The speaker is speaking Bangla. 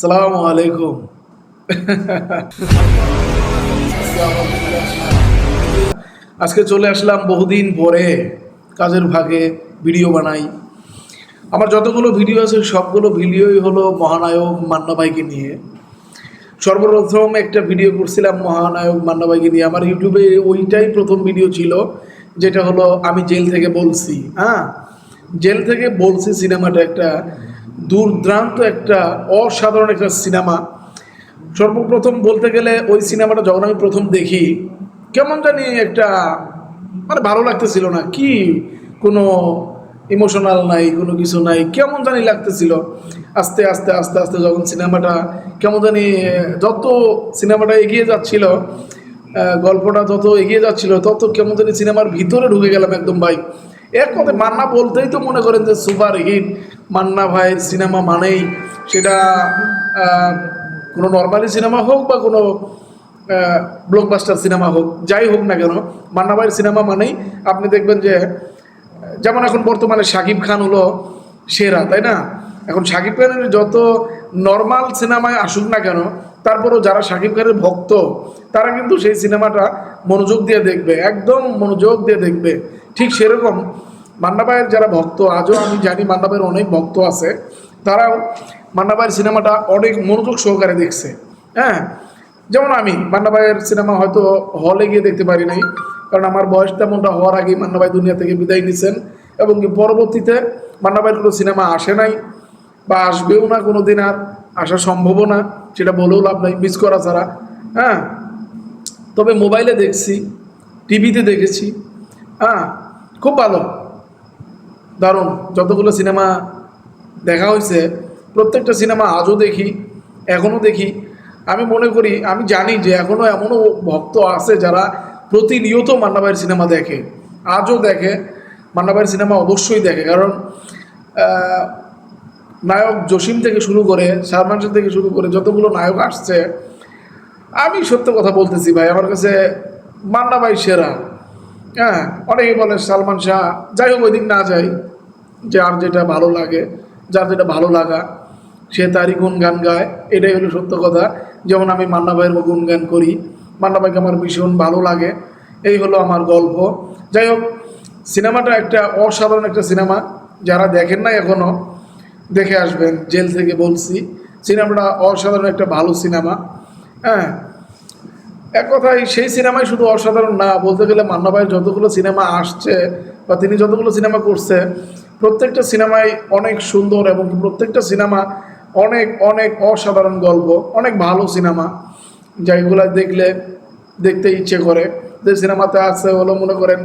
সালাম আলাইকুম। আজকে চলে আসলাম বহুদিন পরে কাজের ভাগে ভিডিও বানাই। আমার যতগুলো ভিডিও আছে সবগুলো ভিডিওই হলো মহানায়ক মান্না ভাইকে নিয়ে। সর্বপ্রথম একটা ভিডিও করছিলাম মহানায়ক মান্না ভাইকে নিয়ে। আমার ইউটিউবে ওইটাই প্রথম ভিডিও ছিল, যেটা হলো আমি জেল থেকে বলছি। হ্যাঁ জেল থেকে বলছি সিনেমাটা একটা। দুর্দান্ত একটা অসাধারণ একটা সিনেমা। সর্বপ্রথম বলতে গেলে ওই সিনেমাটা যখন আমি প্রথম দেখি, কেমন জানি একটা মানে ভালো লাগতেছিল না, কি কোনো ইমোশনাল নাই, কোনো কিছু নাই, কেমন জানি লাগতেছিল। আস্তে আস্তে আস্তে আস্তে যখন সিনেমাটা কেমন জানি, যত সিনেমাটা এগিয়ে যাচ্ছিল গল্পটা যত এগিয়ে যাচ্ছিল, তত কেমন জানি সিনেমার ভিতরে ঢুকে গেলাম একদম, ভাই। এক কথা মান্না বলতেই তো মনে করেন যে সুপার হিট। মান্না ভাইয়ের সিনেমা মানেই সেটা কোনো নর্মালি সিনেমা হোক বা কোনো ব্লকবাস্টার সিনেমা হোক, যাই হোক না কেন, মান্না ভাইয়ের সিনেমা মানেই আপনি দেখবেন যে, যেমন এখন বর্তমানে শাকিব খান হলো সেরা, তাই না? এখন শাকিব খানের যত নর্মাল সিনেমায় আসুক না কেন, তারপরেও যারা শাকিব খানের ভক্ত, তারা কিন্তু সেই সিনেমাটা মনোযোগ দিয়ে দেখবে, একদম মনোযোগ দিয়ে দেখবে। ঠিক সেরকম মান্না ভাইয়ের যারা ভক্ত, আজও আমি জানি মান্না ভাইয়ের অনেক ভক্ত আছে, তারাও মান্না ভাইয়ের সিনেমাটা অনেক মনোযোগ সহকারে দেখছে। হ্যাঁ যেমন আমি মান্না ভাইয়ের সিনেমা হয়তো হলে গিয়ে দেখতে পারি নাই, কারণ আমার বয়স তেমনটা হওয়ার আগেই মান্না ভাই দুনিয়া থেকে বিদায় নিছেন, এবং কি পরবর্তীতে মান্না ভাইয়ের কোনো সিনেমা আসে নাই, বা আসবেও না কোনো দিন আর, আসা সম্ভবও না, সেটা বলেও লাভ নাই মিস করা ছাড়া। হ্যাঁ তবে মোবাইলে দেখছি টিভিতে দেখেছি হ্যাঁ খুব ভালো। দারুণ। যতগুলো সিনেমা দেখা হয়েছে, প্রত্যেকটা সিনেমা আজও দেখি, এখনও দেখি। আমি মনে করি, আমি জানি যে এখনও এমনও ভক্ত আছে যারা প্রতিনিয়ত মান্নাবাইয়ের সিনেমা দেখে। আজও দেখে, মান্নাবাইয়ের সিনেমা অবশ্যই দেখে। কারণ নায়ক জসিম থেকে শুরু করে, সালমান শাহ থেকে শুরু করে যতগুলো নায়ক আসছে, আমি সত্য কথা বলতেছি ভাই, আমার কাছে মান্না ভাই সেরা। হ্যাঁ অনেকে বলে সালমান শাহ, যাই হোক ওই দিন না যাই। যার যেটা ভালো লাগে, যার যেটা ভালো লাগা, সে তারই গুণগান গায়। এটাই হলো সত্য কথা। যেমন আমি মান্না ভাইয়ের গুণগান করি। মান্না ভাইকে আমার ভীষণ ভালো লাগে। এই হলো আমার গল্প। যাই হোক, সিনেমাটা একটা অসাধারণ একটা সিনেমা। যারা দেখেন না এখনও দেখে আসবেন। জেল থেকে বলছি। সিনেমাটা অসাধারণ একটা ভালো সিনেমা। হ্যাঁ এক কথায় সেই সিনেমাই শুধু অসাধারণ না, বলতে গেলে মান্না ভাইয়ের যতগুলো সিনেমা আসছে বা তিনি যতগুলো সিনেমা করছে প্রত্যেকটা সিনেমায় অনেক সুন্দর এবং প্রত্যেকটা সিনেমা অনেক অনেক অসাধারণ গল্প, অনেক ভালো সিনেমা। যেগুলো দেখলে দেখতে ইচ্ছে করে। যে সিনেমাতে আছে হলো মনে করেন